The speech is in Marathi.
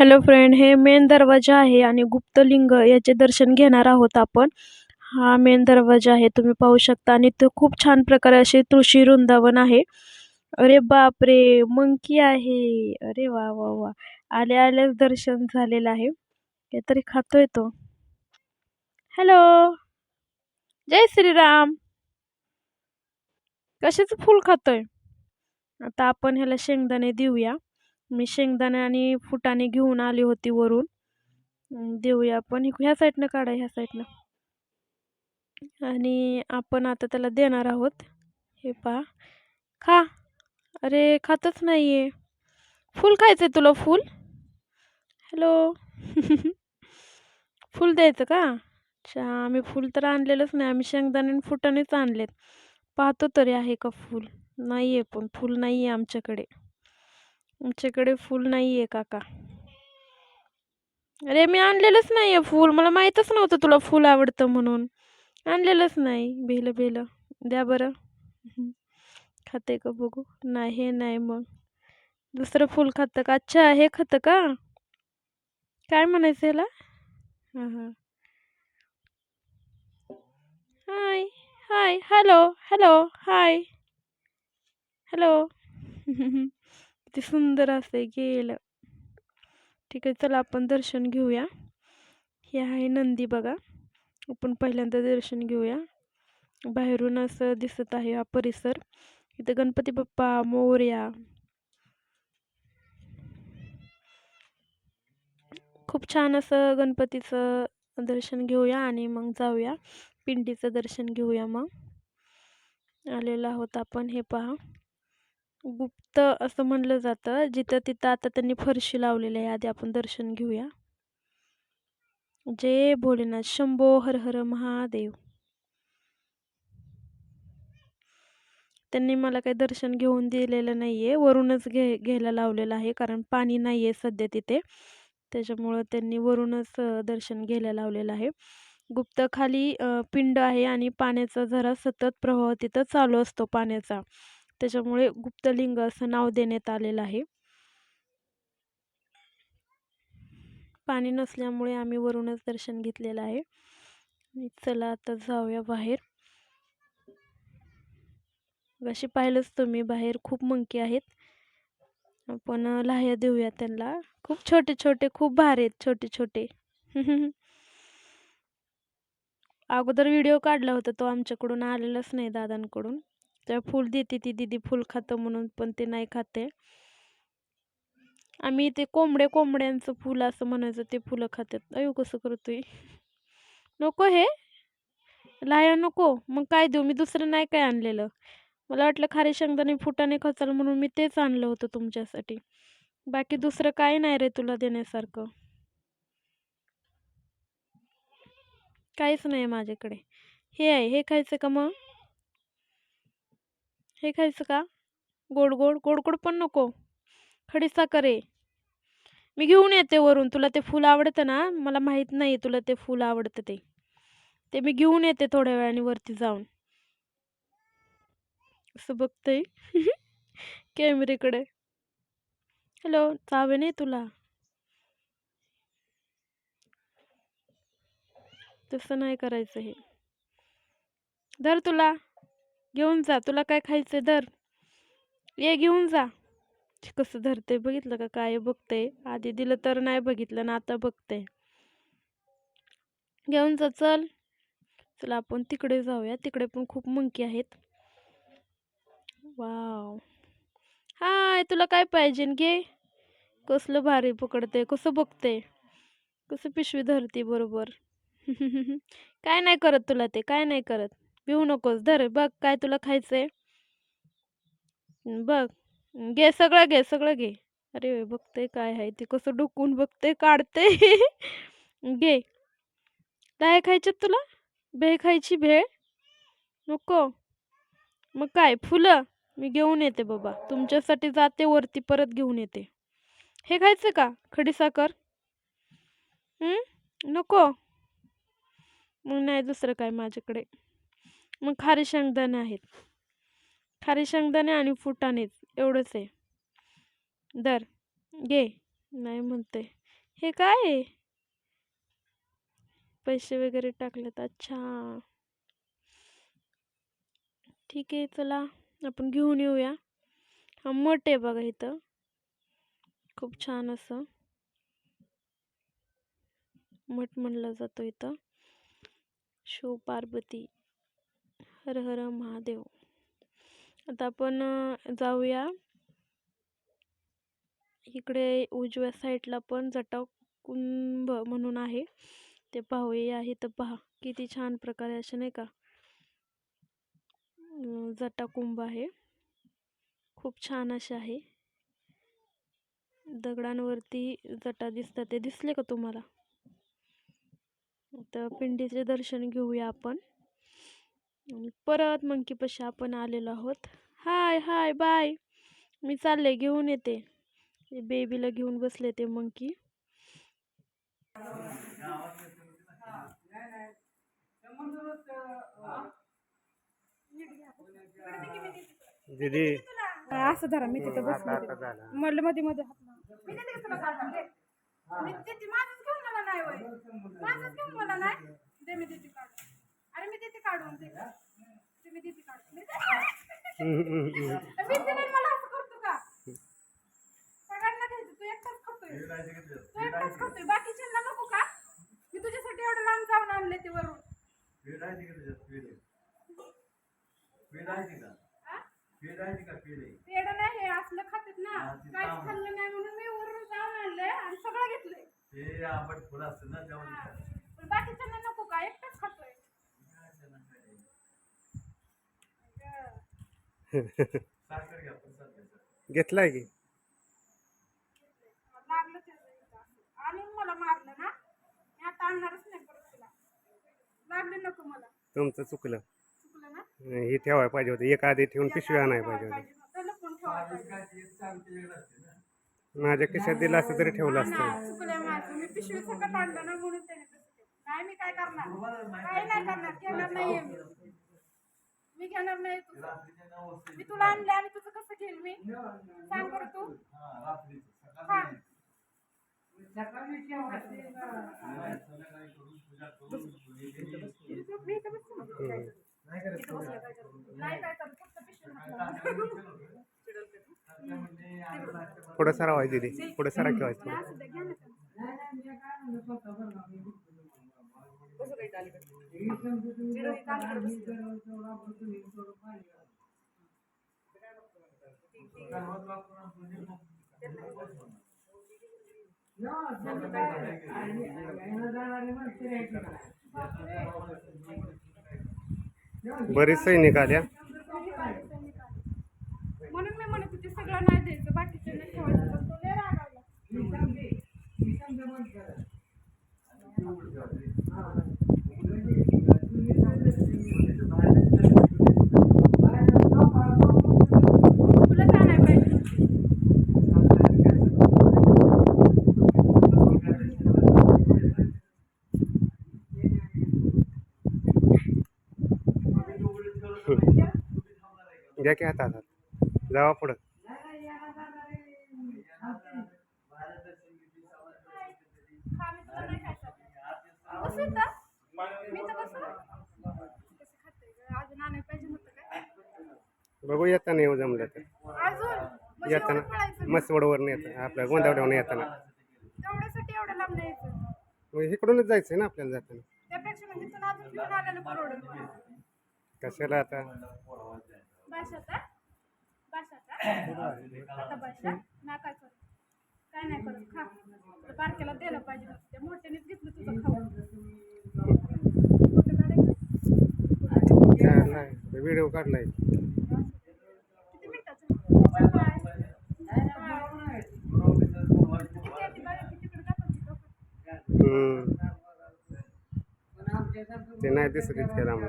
हॅलो फ्रेंड हे मेन दरवाजा आहे आणि गुप्तलिंग याचे दर्शन घेणार आहोत आपण. हा मेन दरवाजा आहे तुम्ही पाहू शकता. आणि तो खूप छान प्रकारे असे तुळशी वृंदावन आहे. अरे बाप रे मंकी आहे. अरे वा वा वा. आल्या आल्याच दर्शन झालेलं आहे. काहीतरी खातोय तो. हॅलो जय श्रीराम. कशाचं फूल खातोय? आता आपण ह्याला शेंगदाणे देऊया. मी शेंगदाणे आणि फुटाणे घेऊन आली होती वरून. देऊया आपण. ह्या साईडनं काढा ह्या साईडनं आणि आपण आता त्याला देणार आहोत. हे पहा. खा. अरे खातच नाही आहे फूल फुल आहे तुला फुल? हॅलो फुल द्यायचं का? अच्छा आम्ही फुल तर आणलेलंच नाही. आम्ही शेंगदाणे आणि फुटाणेच आणलेत. पाहतो तरी आहे का फुल? नाही आहे पण फुल नाही आहे आमच्याकडे. आमच्याकडे फूल नाही आहे काका. अरे मी आणलेलंच नाही आहे फूल. मला माहीतच नव्हतं तुला फूल आवडतं म्हणून. आणलेलंच नाही. भेलं भेलं. द्या बरं. खाते का बघू? नाही हे नाही मग. दुसरं फूल खातं का? अच्छा हे खातं का? काय म्हणायचं याला हां हां. Hi hi. Hello hello hi. Hello. किती सुंदर असते गेलं. ठीक आहे चला आपण दर्शन घेऊया. हे आहे नंदी बघा. आपण पहिल्यांदा दर्शन घेऊया. बाहेरून असं दिसत आहे हा परिसर. इथं गणपती बाप्पा मोर्या. खूप छान असं गणपतीचं दर्शन घेऊया आणि मग जाऊया. पिंडीचं दर्शन घेऊया मग. आलेलो आहोत आपण हे पहा. गुप्त असं म्हणलं जातं जिथं तिथं आता त्यांनी फरशी लावलेली आहे आधी आपण दर्शन घेऊया. जय भोलेनाथ शंभो हर हर महादेव. त्यांनी मला काही दर्शन घेऊन दिलेलं नाही आहे वरूनच घे घ्यायला लावलेलं आहे कारण पाणी नाही आहे सध्या तिथे. त्याच्यामुळं त्यांनी वरूनच दर्शन घ्यायला लावलेलं आहे. गुप्त खाली पिंड आहे आणि पाण्याचा जरा सतत प्रवाह तिथं चालू असतो पाण्याचा. त्याच्यामुळे गुप्तलिंग असं नाव देण्यात आलेलं आहे. पाणी नसल्यामुळे आम्ही वरूनच दर्शन घेतलेलं आहे. चला आता जाऊया बाहेर. अशी पाहिलंच तुम्ही बाहेर खूप मंकी आहेत. आपण लाह्या देऊया त्यांना. खूप छोटे छोटे खूप भारी आहेत छोटे छोटे. अगोदर व्हिडिओ काढला होता तो आमच्याकडून आलेलाच नाही दादांकडून. तर फूल देते ती दीदी फुल खातं म्हणून पण ते नाही खाते आम्ही ते कोंबडे कोंबड्यांचं फुल असं म्हणायचं ते फुलं खातात. अयो कसं करतोय नको हे. लाया नको. मग काय देऊ? मी दुसरं नाही काय आणलेलं. मला वाटलं खारे शेंगदाणे फुटाने खचाल म्हणून मी तेच आणलं होतं तुमच्यासाठी. बाकी दुसरं काय नाही रे तुला देण्यासारखं. काहीच नाही माझ्याकडे. हे आहे. हे खायचं का मग? हे खायचं का? गोड गोड गोड गोड पण नको. खडीसाखर आहे मी घेऊन येते वरून. तुला ते फुल आवडतं ना? मला माहीत नाही तुला ते फूल आवडतं ते. ते मी घेऊन येते थोड्या वेळाने वरती जाऊन. असं बघतंय कॅमेरेकडे. हॅलो चावे नाही तुला? तसं नाही करायचं हे. धर तुला. घेऊन जा तुला काय खायचं धर. ये घेऊन जा. कसं धरते बघितलं का काय बघते आधी दिलं तर नाही बघितलं ना आता बघते घेऊन जा चल. चला आपण तिकडे जाऊया. तिकडे पण खूप मंकी आहेत. वाव. हाय तुला काय पाहिजे घे. कसलं भारी पकडते कसं बघते कसं पिशवी धरते बरोबर. काय नाही करत तुला ते काय नाही करत. पिऊ नकोस. धर बघ काय तुला खायचंय. बघ घे सगळं घे सगळं घे. अरे बघते काय आहे ते कसं डुकून बघते काढते. घे. काय खायच्यात तुला? भेळ खायची भेळ? नको. मग काय फुलं? मी घेऊन येते बाबा. तुमच्यासाठी जाते वरती परत घेऊन येते. हे खायचं का? खडीसाखर नको. मग नाही दुसरं काय माझ्याकडे. मग खारी शेंगदाणे आहेत. खारी शेंगदाणे आणि फुटाणेच एवढंच आहे. दर. घे. नाही म्हणते हे काय आहे? पैसे वगैरे टाकलेत. अच्छा. ठीक आहे चला. आपण घेऊन येऊया. हा मठ आहे बघा इथं. खूप छान असं. मठ म्हणलं जातो इथं. शिव पार्वती. हर हर महादेव. आता आपण जाऊया. इकडे उजव्या साईडला पण जटाव कुंभ म्हणून आहे. ते पाहूया इथं पहा. किती छान प्रकारे असे नाही का जटा जटाकुंभ आहे. खूप छान असे आहे. दगडांवरती जटा दिसतात. ते दिसले का तुम्हाला? तर पिंडीचे दर्शन घेऊया आपण. आणि परत मंकीपाशी आपण आलेलो आहोत. हाय हाय बाय मी चालले घेऊन येते. बेबीला घेऊन बसले ते मंकी दीदी. असं धरा मी तिथं बसले आता झाला. म्हणलं मध्ये मध्ये माझंच घेऊन मला नाही वय. माझंच घेऊन मला नाही. दे मी काढून दे काढून मला असं करतो का? सगळ्यांना द्यायचं तू एकटाच खातोय. तू एकटाच खातोय. बाकीच्यांना नको का? मी तुझ्यासाठी एवढं लांब जाऊन आणले ते वरून. हा? पेढं नाही हे असलं खातात ना. काहीच खाल्लं नाही म्हणून मी वरून जाऊन आणलंय आणि सगळं घेतलंय. हा. पण बाकीच्यांना नको का एकटाच खातोय घेतलाय की लागलं त्याचं इथं असं. आणून मला मारलं ना मी आता आणणारच नाही परत तुला लागले नको मला. तुमचं चुकलं. चुकलं ना? हे ठेवायला पाहिजे होतं. एक आधी ठेवून पिशवी आणायला पाहिजे होती. माझ्या खिशात दिलं असतं तरी ठेवलं असतं. मी घेणार नाही तुझं. मी तुला आणले आणि तुझं कसं घेईल मी? सांग बरं तू. सांग मी इथं बसते. इथं बसलं काय करू? नाही काय करू फक्त पिशवी हात लावा. पुढं सरावाय दीदी. पुढं सरा ठेवायचं. असू घ्या ना त्यांचं. बरीच सैनिक आल्या म्हणून मी म्हणत होते सगळं नाही द्यायचं बाकीचे नाही ठेवायचं पण तो लय रागावला तुला काय नाही पाहिजे घ्या की हातात हात जावा पुढं. बघू येताना येऊ जमलं तर. येताना. मसवडवर येतं. आपल्या गोंदावड्यावर येताना. इकडूनच जायचंय ना आपल्याला जाताना. कशाला आता? भाषाचा? भाषाचा? आता भाषा ना काय करत काय नाही करत खा. तर बारक्याला द्यायला पाहिजे. त्या मोठ्यानेच घेतलं तुझं खाऊ. व्हिडिओ काढलाय. किती मिनिटाचं? ती? ती ती. ते नाही दिसत इतक्या लांब.